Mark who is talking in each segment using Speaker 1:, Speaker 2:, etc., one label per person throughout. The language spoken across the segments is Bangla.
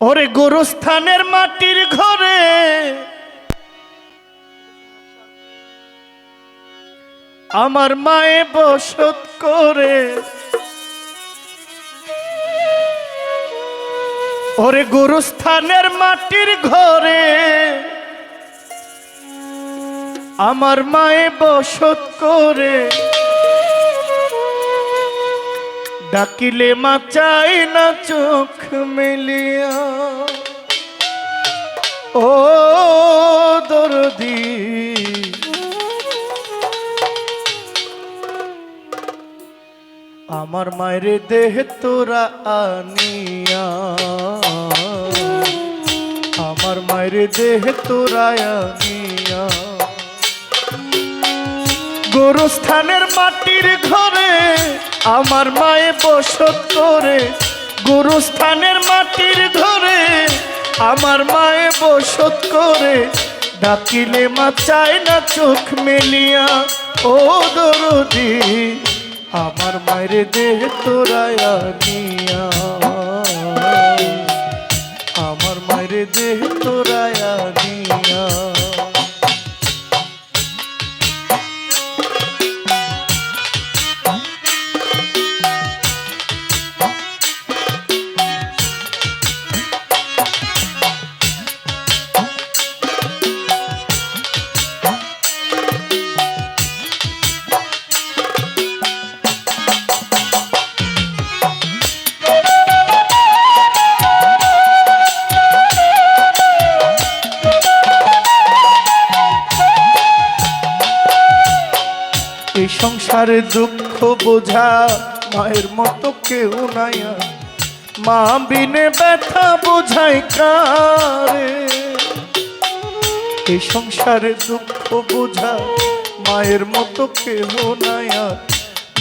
Speaker 1: ওরে গুরুস্থানের মাটির ঘরে। আমার মায়ে বসত করে। ওরে গুরুস্থানের মাটির ঘরে। আমার মায়ে বসত করে। ডাকিলে মা চাই না চোখ মেলিয়া। ও দরদি। আমার মায়ের দেহ তোরা আনিয়া। আমার মায়ের দেহ তোরা আনিয়া। গুরুস্থানের মাটির ঘরে আমার মায়ে বসত করে, গুরুস্থানের মাটির ধরে আমার মায়ে বসত করে, ডাকিলে মা চায় না চোখ মেলিয়া। ও দরদি, আমার মায়ের দেহ তোরায়া নিয়া আমার মায়ের দেহ তোরায়া নিয়া এই সংসারে দুঃখ বোঝা মায়ের মতো কেউ নাই মা বিনে ব্যথা বোঝাই কারে। এই সংসারে দুঃখ বোঝা মায়ের মতো কেউ নাই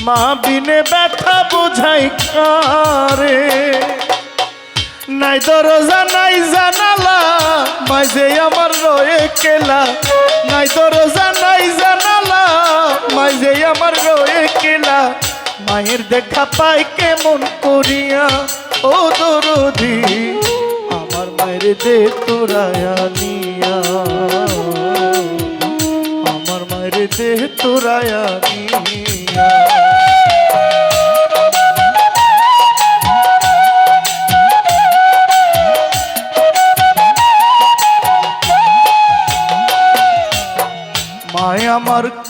Speaker 1: মা বিনে ব্যথা বোঝাই কারে। নাই দরজা, নাই জানালা, মাঝে আমার রয়ে কেলা। নাই দরজা, নাই মাঝে আমার রয়ে কেলা। মায়ের দেখা পাই কেমন করিয়া। ও দরদি, আমার মায়ের দে তোরায়া নিয়া আমার মায়ের দে তোরায়া নিয়া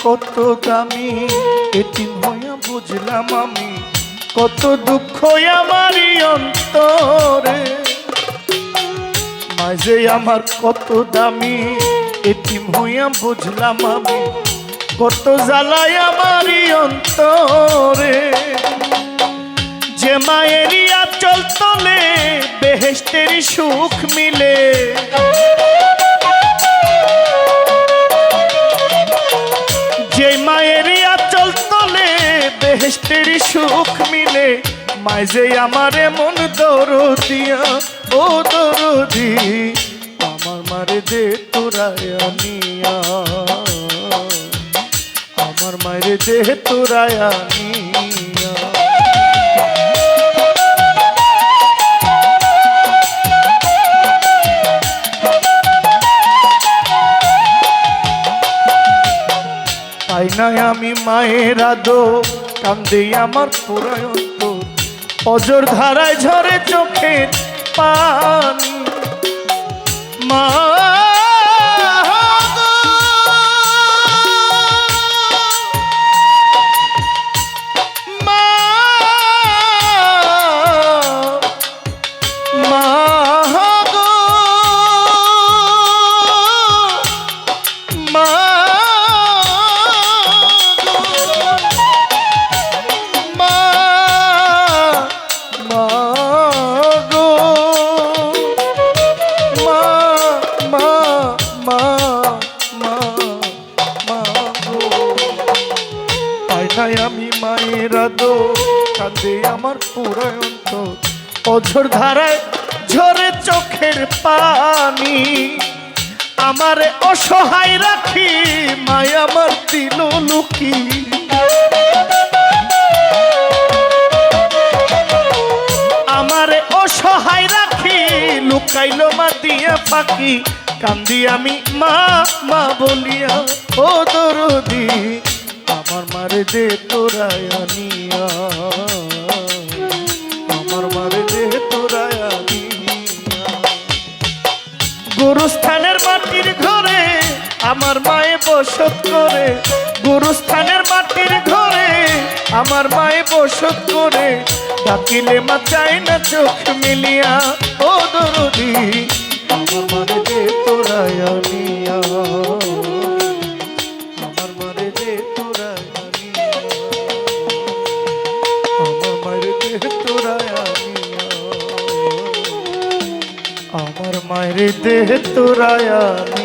Speaker 1: কত দামি এটি হইয়া বুঝলাম আমি কত দুঃখ আমারই অন্তরে। মাঝে আমার কত দামি এটি হইয়া বুঝলাম আমি কত জ্বালায় আমারই অন্তরে। যে মায়েরই আচল তলে বেহেস্তেরই সুখ মিলে যে আমার মন দরদিয়া ও দরদি, আমার মারে দে তোরায়া নিয়া আমার মায়ের দে তোরায়া নিয়া পাই নাই আমি মায়ের আদো কান্দে আমার পুরায়ন্ত অজর ধারায় ঝরে চোখের পানি। মা তাই আমি মায়ের আদো কান্দে আমার পুরায়ন্ত। অঝর ধারায় ঝরে চোখের পানি, আমারে অসহায় রাখি, মায় আমার দিল লুকি। আমারে অসহায় রাখি লুক লুকাইলো মা দিয়া ফাঁকি কান্দি আমি মা মা বলিয়া, ও দরদি আমার মারে দে তোরায়ানিয়া। আমার মারে দে তোরায়ানিয়া। গুরুস্থানের মাটির ঘরে আমার মায়ে বসত করে। গুরুস্থানের মাটির ঘরে আমার মায়ে বসত করে। ডাকিলে মা চায় না চোখ মিলিয়া। ও দরদি মায়ের দেহ তোরায়ানি